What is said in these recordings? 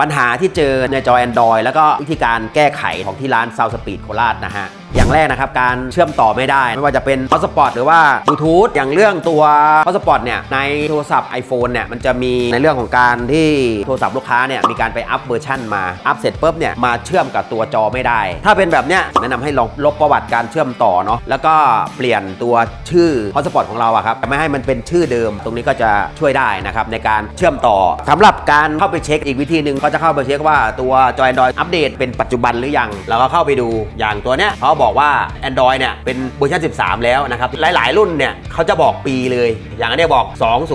ปัญหาที่เจอในจอ Android แล้วก็วิธีการแก้ไขของที่ร้าน Sound Speed โคราชนะฮะ อย่างแรกนะครับ การเชื่อมต่อไม่ได้ ไม่ว่าจะเป็น Hotspot หรือว่า Bluetooth อย่างเรื่องตัว Hotspot เนี่ยในโทรศัพท์ iPhone เนี่ยมันจะมีในเรื่องของการที่โทรศัพท์ลูกค้าเนี่ยมีการไปอัพเวอร์ชันมาอัพเสร็จปุ๊บเนี่ยมาเชื่อมกับตัวจอไม่ได้ ถ้าเป็นแบบเนี้ยแนะนำให้ลองลบประวัติการเชื่อมต่อเนาะแล้วก็เปลี่ยนตัวชื่อ Hotspot ของเราอะครับไม่ให้มันเป็นชื่อเดิม ตรงนี้ก็จะช่วยได้นะครับในการเชื่อมต่อสำหรับการเข้าไปเช็คอีกวิธีหนึ่งก็จะเข้าไปเช็คว่าตัวจอ Android อัปเดตเป็นปัจจุบันหรือยังเราก็เข้าไปดูอย่างตัวเนี้ยเขาบอกอกว่า Android เนี่ยเป็นเวอร์ชัน 13 แล้วนะครับ หลาย ๆ รุ่นเนี่ยเขาจะบอกปีเลย อย่างอันนี้บอก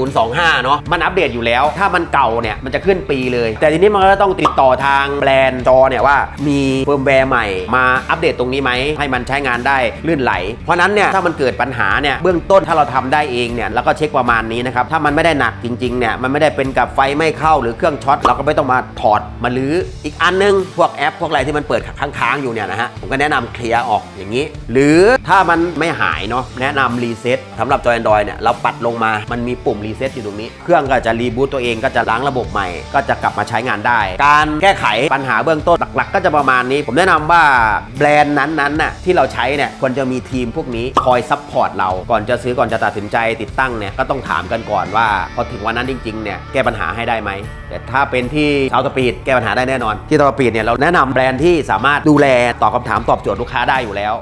2025 เนาะมันอัปเดตอยู่แล้ว ถ้ามันเก่าเนี่ยมันจะขึ้นปีเลย แต่ทีนี้มันก็ต้องติดต่อทางแบรนด์จอเนี่ยว่ามีเฟิร์มแวร์ใหม่มาอัปเดตตรงนี้ไหมให้มันใช้งานได้ลื่นไหล เพราะนั้นเนี่ยถ้ามันเกิดปัญหาเนี่ยเบื้องต้นถ้าเราทำได้เองเนี่ยเราก็เช็คประมาณนี้นะครับถ้ามันไม่ได้หนักจริงๆเนี่ยมันไม่ได้เป็นกับไฟไม่เข้าหรือเครื่องช็อตเราก็ไม่ต้องมาถอดมาลื้ออีกอันนึงพวกแอป พวกอะไรที่มันเปิดค้างๆอยู่เนี่ยนะฮะผมก็แนะนำเคลียร์ออกอย่างนี้ หรือถ้ามันไม่หายเนาะแนะนำรีเซ็ตสำหรับจอ Android เนี่ยเราปัดลงมามันมีปุ่มรีเซ็ตอยู่ตรงนี้ เครื่องก็จะรีบูตตัวเองก็จะล้างระบบใหม่ ก็จะกลับมาใช้งานได้ การแก้ไขปัญหาเบื้องต้นหลัก ๆ ก็จะประมาณนี้ ผมแนะนำว่าแบรนด์นั้นๆน่ะที่เราใช้เนี่ยควรจะมีทีมพวกนี้คอยซัพพอร์ตเราก่อนจะซื้อก่อนจะตัดสินใจติดตั้งเนี่ยก็ต้องถามกันก่อนว่า พอถึงวันนั้นจริงๆเนี่ยแก้ปัญหาให้ได้ไหมแต่ถ้าเป็นที่ซาวสปีดแก้ปัญหาได้แน่นอน ที่ซาวสปีดเนี่ยเราแนะนำแบรนด์ที่สามารถดูแลตอบคำถามตอบโจทย์ลูกค้าได้อยู่แล้ว